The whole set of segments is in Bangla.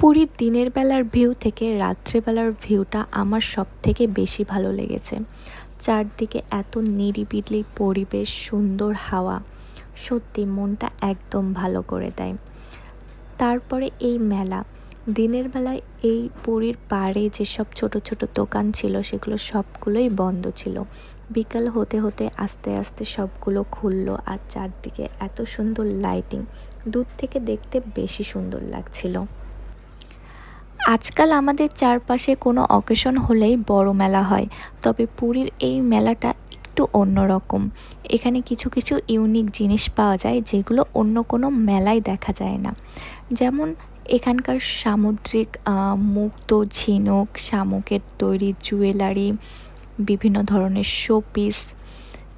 পুরীর দিনের বেলার ভিউ থেকে রাত্রেবেলার ভিউটা আমার সব থেকে বেশি ভালো লেগেছে। চারদিকে এত নিরিবিলি পরিবেশ, সুন্দর হাওয়া। সত্যি মনটা একদম ভালো করে দেয়। তারপরে এই মেলা। দিনের বেলায় এই পুরীর পাড়ে যেসব ছোট ছোট দোকান ছিল, সেগুলো সবগুলোই বন্ধ ছিল। বিকাল হতে হতে আস্তে আস্তে সবগুলো খুললো আর চারদিকে এত সুন্দর লাইটিং দূর থেকে দেখতে বেশি সুন্দর লাগছিল। আজকাল আমাদের চারপাশে কোনো অকেশন হলেই বড় মেলা হয়, তবে পুরীর এই মেলাটা একটু অন্যরকম। এখানে কিছু কিছু ইউনিক জিনিস পাওয়া যায় যেগুলো অন্য কোনো মেলায় দেখা যায় না। যেমন এখানকার সামুদ্রিক মুক্ত ঝিনুক, শামুকের তৈরি জুয়েলারি, বিভিন্ন ধরনের শোপিস,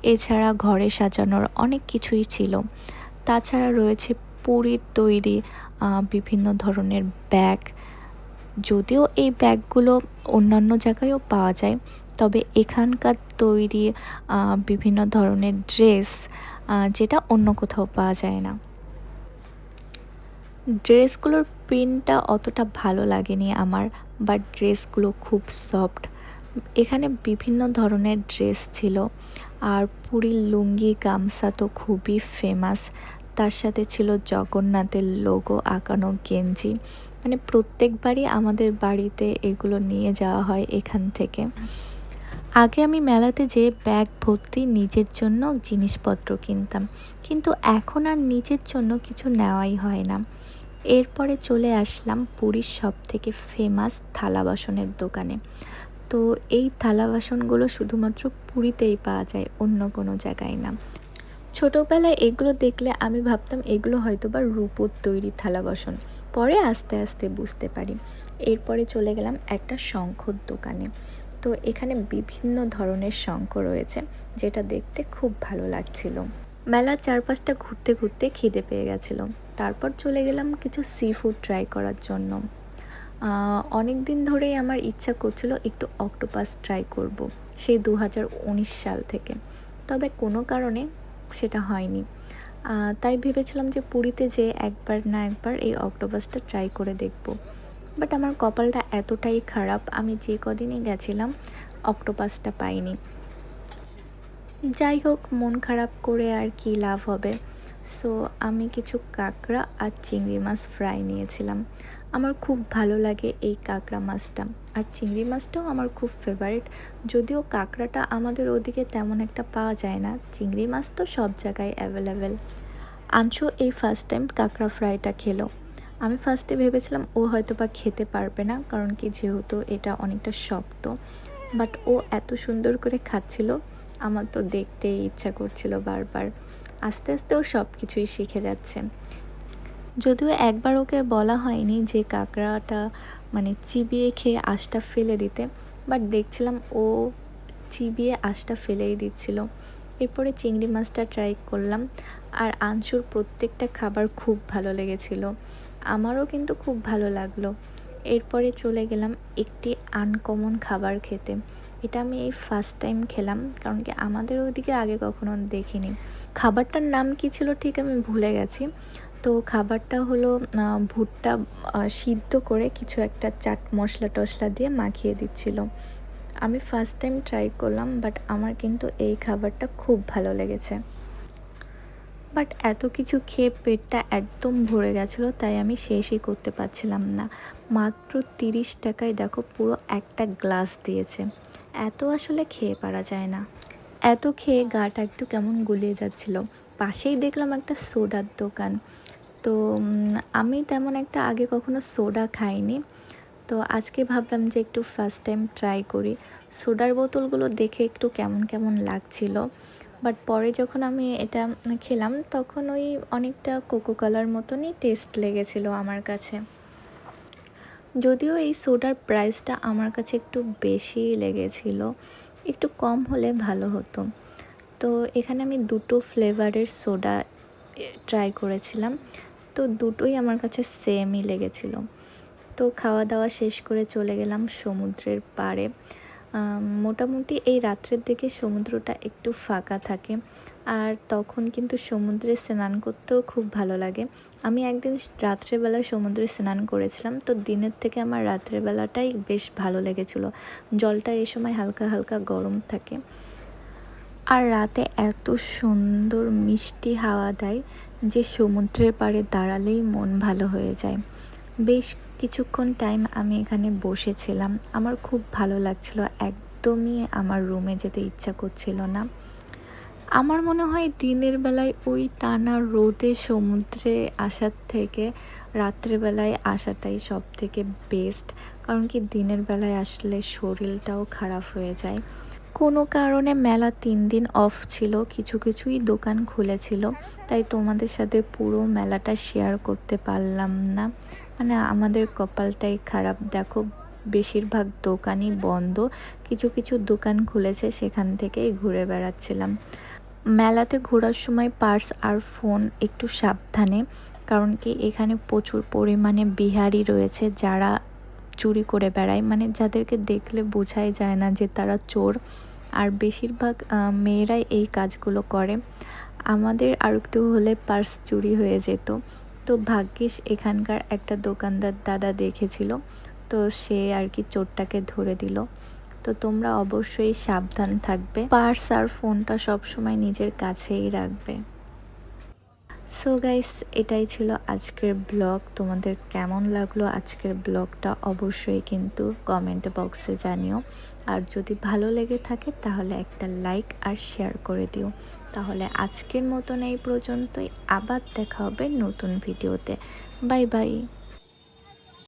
এছাড়া ঘরে সাজানোর অনেক কিছুই ছিল। তাছাড়া রয়েছে পুরীর তৈরি বিভিন্ন ধরনের ব্যাগ যদিও এই ব্যাগগুলো অন্যান্য জায়গায়ও পাওয়া যায়, তবে এখানকার তৈরি বিভিন্ন ধরনের ড্রেস যেটা অন্য কোথাও পাওয়া যায় না। ড্রেসগুলোর প্রিন্টটা অতটা ভালো লাগেনি আমার, বাট ড্রেসগুলো খুব সফট। এখানে বিভিন্ন ধরনের ড্রেস ছিল, আর পুরীর লুঙ্গি, গামছা তো খুবই ফেমাস তার সাথে ছিল জগন্নাথের লোগো আঁকানো গেঞ্জি। মানে প্রত্যেকবারই আমাদের বাড়িতে এগুলো নিয়ে যাওয়া হয় এখান থেকে। আগে আমি মেলাতে যে ব্যাগ ভর্তি নিজের জন্য জিনিসপত্র কিনতাম। কিন্তু এখন আর নিজের জন্য কিছু নেওয়াই হয় না। এরপরে চলে আসলাম পুরীর সব থেকে ফেমাস থালা বাসনের দোকানে। তো এই থালা বাসনগুলো শুধুমাত্র পুরীতেই পাওয়া যায়, অন্য কোনো জায়গায় না। ছোটোবেলায় এগুলো দেখলে আমি ভাবতাম এগুলো হয়তো বা রূপোর তৈরি থালা বাসন। পরে আস্তে আস্তে বুঝতে পারি। এরপরে চলে গেলাম একটা শঙ্খর দোকানে। তো এখানে বিভিন্ন ধরনের শঙ্খ রয়েছে, যেটা দেখতে খুব ভালো লাগছিল। মেলার চারপাশটা ঘুরতে ঘুরতে খিদে পেয়ে গেছিল। তারপর চলে গেলাম কিছু সি ফুড ট্রাই করার জন্য। অনেক দিন ধরেই আমার ইচ্ছা করছিল একটু অক্টোপাস ট্রাই করব, সেই দু হাজার উনিশ সাল থেকে। তবে কোনো কারণে সেটা হয়নি। তাই ভেবেছিলাম যে পুরীতে যে একবার না একবার এই অক্টোপাসটা ট্রাই করে দেখব। বাট আমার কপালটা এতটাই খারাপ, আমি যে কদিনই গেছিলাম অক্টোপাসটা পাইনি। যাই হোক, মন খারাপ করে আর কি লাভ হবে? সো আমি কিছু কাঁকড়া আর চিংড়ি মাছ ফ্রাই নিয়েছিলাম। আমার খুব ভালো লাগে এই কাঁকড়া মাছটা। আর চিংড়ি মাছটাও আমার খুব ফেভারিট যদিও কাঁকড়াটা আমাদের ওদিকে তেমন একটা পাওয়া যায় না। চিংড়ি মাছ তো সব জায়গায় অ্যাভেলেবেল আনশো এই ফার্স্ট টাইম কাঁকড়া ফ্রাইটা খেলো। আমি ফার্স্টে ভেবেছিলাম ও হয়তো বা খেতে পারবে না, কারণ কি যেহেতু এটা অনেকটা শক্ত। বাট ও এত সুন্দর করে খাচ্ছিল, আমার তো দেখতেই ইচ্ছা করছিল বারবার। আস্তে আস্তে ও সব কিছুই শিখে যাচ্ছে। যদিও একবার ওকে বলা হয়নি যে কাঁকড়াটা মানে চিবিয়ে খেয়ে আঁশটা ফেলে দিতে বাট দেখছিলাম ও চিবিয়ে আঁশটা ফেলেই দিচ্ছিল। এরপরে চিংড়ি মাছটা ট্রাই করলাম, আর আংশুর প্রত্যেকটা খাবার খুব ভালো লেগেছিল। আমারও কিন্তু খুব ভালো লাগল। এরপরে চলে গেলাম একটি আনকমন খাবার খেতে। এটা আমি এই ফার্স্ট টাইম খেলাম, কারণ কি আমাদের ওইদিকে আগে কখনো দেখিনি। খাবারটার নাম কি ছিল ঠিক আমি ভুলে গেছি। তো খাবারটা হলো ভুট্টা সিদ্ধ করে কিছু একটা চাট মশলা টশলা দিয়ে মাখিয়ে দিচ্ছিল। আমি ফার্স্ট টাইম ট্রাই করলাম বাট আমার কিন্তু এই খাবারটা খুব ভালো লেগেছে। বাট এত কিছু খেয়ে পেটটা একদম ভরে গেছিল, তাই আমি শেষই করতে পারছিলাম না। মাত্র তিরিশ টাকায় দেখো পুরো একটা গ্লাস দিয়েছে। এত আসলে খেয়ে পারা যায় না। এত খেয়ে গাটা একটু কেমন গুলিয়ে যাচ্ছিল। পাশেই দেখলাম একটা সোডার দোকান। তো আমি তেমন একটা আগে কখনো সোডা খাইনি। তো আজকে ভাবলাম যে একটু ফার্স্ট টাইম ট্রাই করি। সোডার বোতলগুলো দেখে একটু কেমন কেমন লাগছিল। বাট পরে যখন আমি এটা খেলাম, তখন ওই অনেকটা কোকো কালার মতনই টেস্ট লেগেছিল আমার কাছে। যদিও এই সোডার প্রাইসটা আমার কাছে একটু বেশি লেগেছিল, একটু কম হলে ভালো হতো। তো এখানে আমি দুটো ফ্লেভারের সোডা ট্রাই করেছিলাম। তো দুটোই আমার কাছে সেমই লেগেছিল। তো খাওয়া দাওয়া শেষ করে চলে গেলাম সমুদ্রের পাড়ে। মোটামুটি এই রাত্রের দিকে সমুদ্রটা একটু ফাঁকা থাকে। আর তখন কিন্তু সমুদ্রে স্নান করতেও খুব ভালো লাগে। আমি একদিন রাত্রেবেলা সমুদ্রে স্নান করেছিলাম, তো দিনের থেকে আমার রাত্রেবেলাটাই বেশ ভালো লেগেছিলো। জলটা এই সময় হালকা হালকা গরম থাকে। আর রাতে এত সুন্দর মিষ্টি হাওয়া দেয় যে সমুদ্রের পাড়ে দাঁড়ালেই মন ভালো হয়ে যায়। বেশ কিছুক্ষণ টাইম আমি এখানে বসেছিলাম। আমার খুব ভালো লাগছিল, একদমই আমার রুমে যেতে ইচ্ছা করছিল না। আমার মনে হয় দিনের বেলায় ওই টানা রোদে সমুদ্রে আসার থেকে রাত্রেবেলায় আসাটাই সব থেকে বেস্ট কারণ কি দিনের বেলায় আসলে শরীরটাও খারাপ হয়ে যায়। কোনো কারণে মেলা তিন দিন অফ ছিল, কিছু কিছুই দোকান খুলেছিল, তাই তোমাদের সাথে পুরো মেলাটা শেয়ার করতে পারলাম না। মানে আমাদের কপালটাই খারাপ। দেখো, বেশিরভাগ দোকানই বন্ধ, কিছু কিছু দোকান খুলেছে, সেখান থেকেই ঘুরে বেড়াচ্ছিলাম। মেলাতে ঘোরার সময় পার্স আর ফোন একটু সাবধানে, কারণ কি এখানে প্রচুর পরিমাণে বিহারি রয়েছে, যারা চুরি করে বেড়ায়। মানে যাদেরকে দেখলে বোঝাই যায় না যে তারা চোর। আর বেশিরভাগ মেয়েরাই এই কাজগুলো করে। আমাদের আর একটু হলে পার্স চুরি হয়ে যেত। তো ভাগ্যিস এখানকার একটা দোকানদার দাদা দেখেছিল। তো সে আর কি চোরটাকে ধরে দিল। তো তোমরা অবশ্যই সাবধান থাকবে। পার্স আর ফোনটা সবসময় নিজের কাছেই রাখবে। সো গাইস এটাই ছিল আজকের ব্লগ তোমাদের কেমন লাগল আজকের ব্লগটা অবশ্যই কিন্তু কমেন্ট বক্সে জানিও। আর যদি ভালো লেগে থাকে তাহলে একটা লাইক আর শেয়ার করে দিও। তাহলে আজকের মতন এই পর্যন্তই। আবার দেখা হবে নতুন ভিডিওতে বাই বাই